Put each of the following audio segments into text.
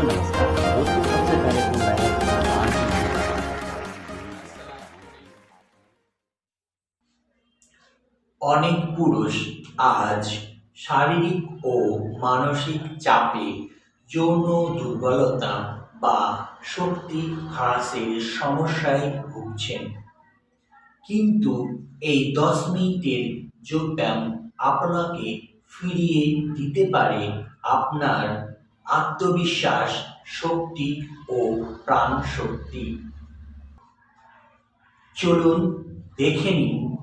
दोस्तों नमस्कार दोस्तों सबसे पहले तो मैं भगवान की অনেক পুরুষ আজ শারীরিক ও মানসিক চাপে যৌন দুর্বলতা বা শক্তি হ্রাসের সমস্যায় ভুগছেন কিন্তু এই দশ মিনিটের যোগব্যায়াম আপনাকে ফিরিয়ে দিতে পারে আপনার আত্মবিশ্বাস, শক্তি ও প্রাণ শক্তি চলুন দেখে নিন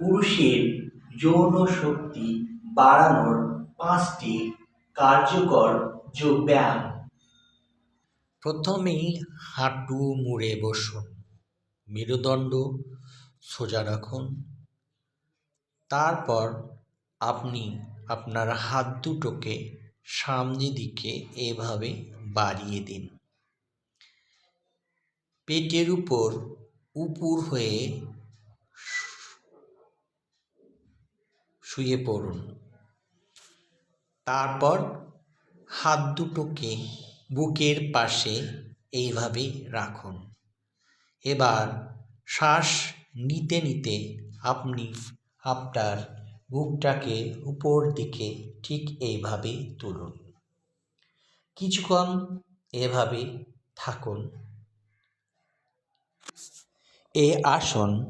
পুরুষের যৌন শক্তি বাড়ানোর পাঁচটি কার্যকর যোগব্যায়াম। প্রথমেই হাঁটু মুড়ে বসুন, মেরুদণ্ড সোজা রাখুন। তারপর আপনি আপনার হাত দুটোকে সামনের দিকে এভাবে বাড়িয়ে দিন। পেটের উপর উপুর হয়ে শুয়ে পড়ুন। তারপর হাত দুটোকে বুকের পাশে এইভাবে রাখুন। এবার শ্বাস নিতে নিতে আপনি আপনার বুকটাকে উপর দিকে ঠিক এইভাবে তুলুন। কিছুক্ষণ এভাবে থাকুন। এ আসন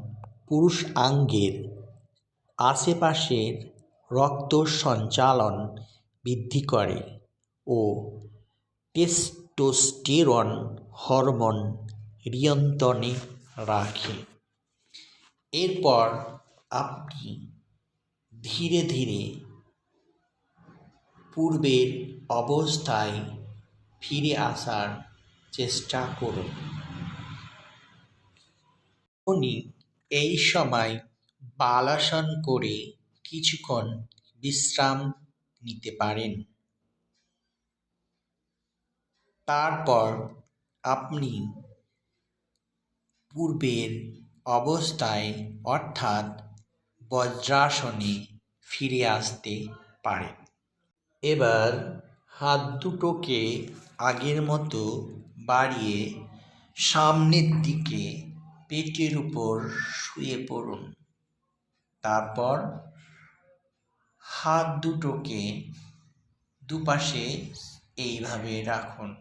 পুরুষ আঙ্গের আশেপাশের রক্ত সঞ্চালন বৃদ্ধি করে ও টেস্টোস্টেরন হরমোন নিয়ন্ত্রণে রাখে। এরপর আপনি ধীরে ধীরে পূর্বের অবস্থায় ফিরে আসার চেষ্টা করুন। উনি এই সময় বালাসন করে কিছুক্ষণ বিশ্রাম নিতে পারেন। তারপর আপনি পূর্বের অবস্থায়, অর্থাৎ বজ্রাসনে ফিরে আসতে পারেন এবার হাত দুটোকে আগের মতো বাড়িয়ে সামনের দিকে পেটের উপর শুয়ে পড়ুন। তারপর হাত দুটোকে দুপাশে এইভাবে রাখুন।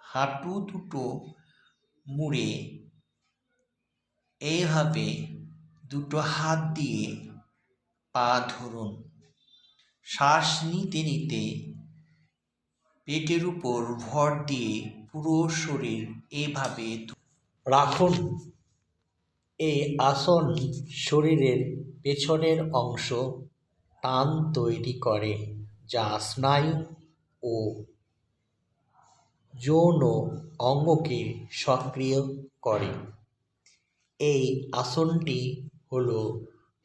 হাঁটু দুটো মুড়ে এইভাবে দুটো হাত দিয়ে পা ধরুন। শ্বাস নিতে নিতে পেটের উপর ভর দিয়ে পুরো শরীর এভাবে রাখুন। এই আসন শরীরের পেছনের অংশ টান তৈরি করে, যা স্নায়ু ও যৌন অঙ্গকে সক্রিয় করে। এই আসনটি হল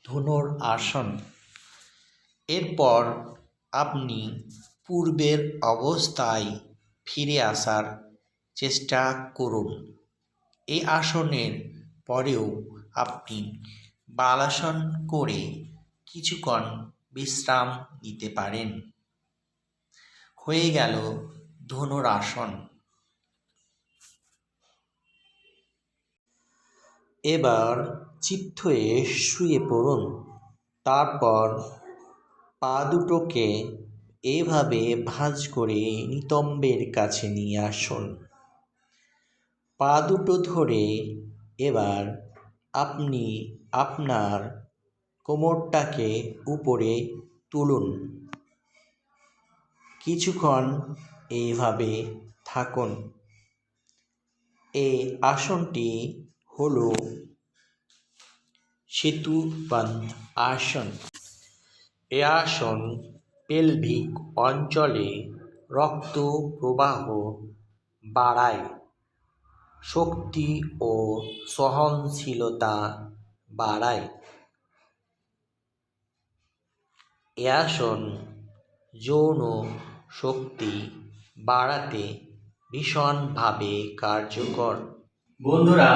ধনুর আসন। এরপর আপনি পূর্বের অবস্থায় ফিরে আসার চেষ্টা করুন। এই আসনের পরেও আপনি বালাসন করে কিছুক্ষণ বিশ্রাম নিতে পারেন। হয়ে গেল ধনুরাসন এবার চিত্ত হয়ে শুয়ে পড়ুন। তারপর পা দুটোকে এভাবে ভাঁজ করে নিতম্বের কাছে নিয়ে আসুন। পা দুটো ধরে এবার আপনি আপনার কোমরটাকে উপরে তুলুন। কিছুক্ষণ এইভাবে থাকুন। এই আসনটি হল সেতু সেতুবন্ধ আসন। এ আসন পেলভিক অঞ্চলে রক্ত প্রবাহ বাড়ায়। শক্তি ও সহনশীলতা বাড়ায়। এ আসন যৌন শক্তি বাড়াতে ভীষণভাবে কার্যকর। বন্ধুরা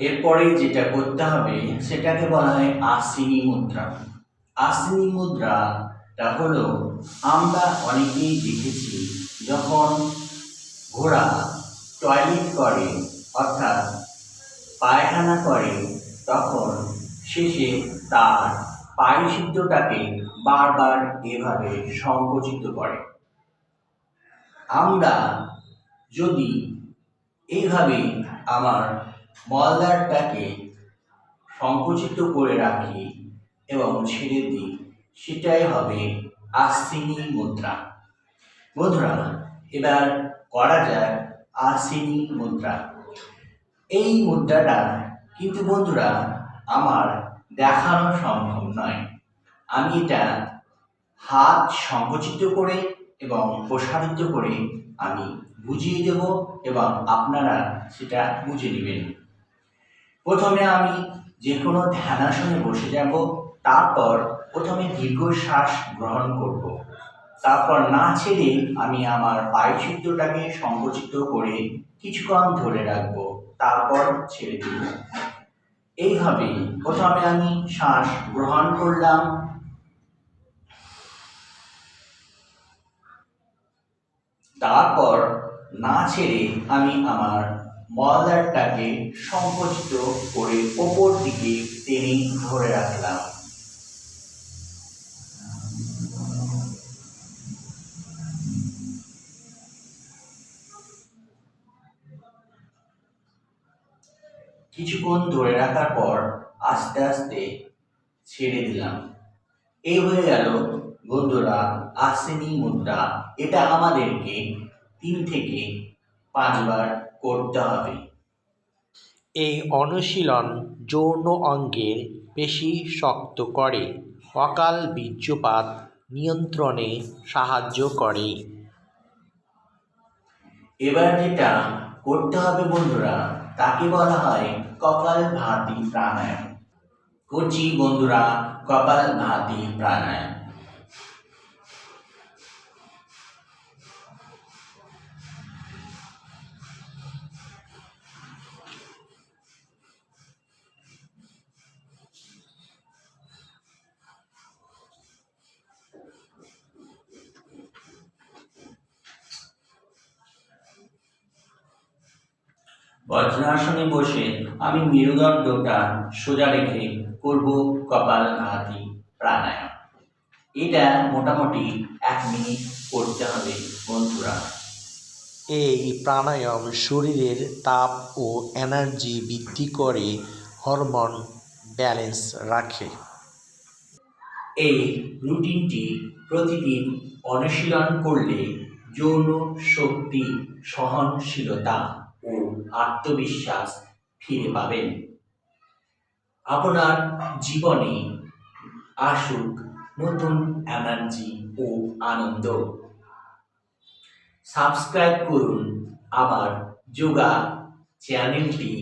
এরপরে যেটা করতে হবে, সেটাকে বলা হয় আসিনী মুদ্রা। আসিনী মুদ্রাটা হলো, আমরা অনেকেই দেখেছি যখন ঘোড়া টয়লেট করে, অর্থাৎ পায়খানা করে, তখন শেষে তার পারিশুদ্ধটাকে বারবার এভাবে সংকুচিত করে। আমরা যদি এইভাবে আমার মলদারটাকে সংকুচিত করে রাখি এবং ছেড়ে দিই। সেটাই হবে আশ্বিনী মুদ্রা। বন্ধুরা, এবার করা যায় আশ্বিনী মুদ্রা। এই মুদ্রাটা কিন্তু বন্ধুরা, আমার দেখানো সম্ভব নয়। আমি এটা হাত সংকুচিত করে এবং প্রসারিত করে আমি বুঝিয়ে দেব এবং আপনারা সেটা বুঝে নেবেন। প্রথমে আমি যে কোনো ধ্যানাসনে বসে যাব, তারপর প্রথমে দীর্ঘশ্বাস গ্রহণ করব। তারপর না ছেড়ে আমি আমার পায়ুচিত্রটাকে সংকুচিত করে কিছুক্ষণ ধরে রাখব, তারপর ছেড়ে দিব। এইভাবে প্রথমে আমি শ্বাস গ্রহণ করলাম। তারপর না ছেড়ে আমি আমার মলদারটাকে সংকুচিত করে ওপর দিকে টেনে ধরে রাখলাম। কিছুক্ষণ ধরে রাখার পর আস্তে আস্তে ছেড়ে দিলাম। এই হয়ে গেল, বন্ধুরা, আসেনি মুদ্রা। এটা আমাদেরকে তিন থেকে পাঁচবার করতে হবে। এই অনুশীলন যৌন অঙ্গের পেশি শক্ত করে অকাল বীর্যপাত নিয়ন্ত্রণে সাহায্য করে। এবার যেটা করতে হবে বন্ধুরা তাকে বলা হয় কপাল ভাতি প্রাণায়াম। করছি বন্ধুরা কপাল ভাতি প্রাণায়াম। বজ্রাসনে বসে আমি মেরুদণ্ডটা সোজা রেখে করব কপাল ভাতি প্রাণায়াম। এটা মোটামুটি এক মিনিট করতে হবে বন্ধুরা। এই প্রাণায়াম শরীরের তাপ ও এনার্জি বৃদ্ধি করে হরমোন ব্যালেন্স রাখে। এই রুটিনটি প্রতিদিন অনুশীলন করলে যৌন শক্তি সহনশীলতা ও আত্মবিশ্বাস ফিরে পাবেন। আপনার জীবনে আসুক নতুন এনার্জি ও আনন্দ। সাবস্ক্রাইব করুন আমার যোগা চ্যানেলটি।